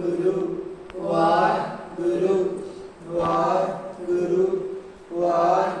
Guru, Waheguru, Waheguru, Waheguru.